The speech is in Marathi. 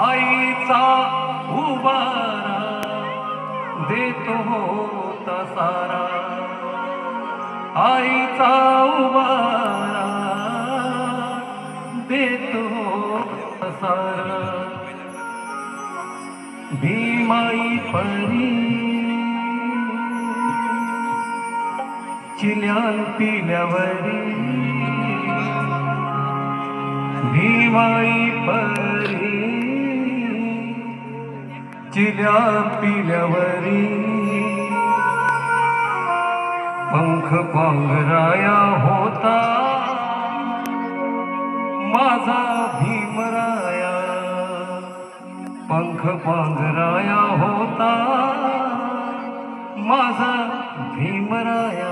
आईचा उबारा देतो होता सारा आईचा उबारा देतो होता सारा भीमाई परी चिल्यान पिल्यावरी भीमाई परी चिल्या पिल्यावरी पंख पांघराया होता माझा भीमराया पंख पांघराया होता माझा भीमराया.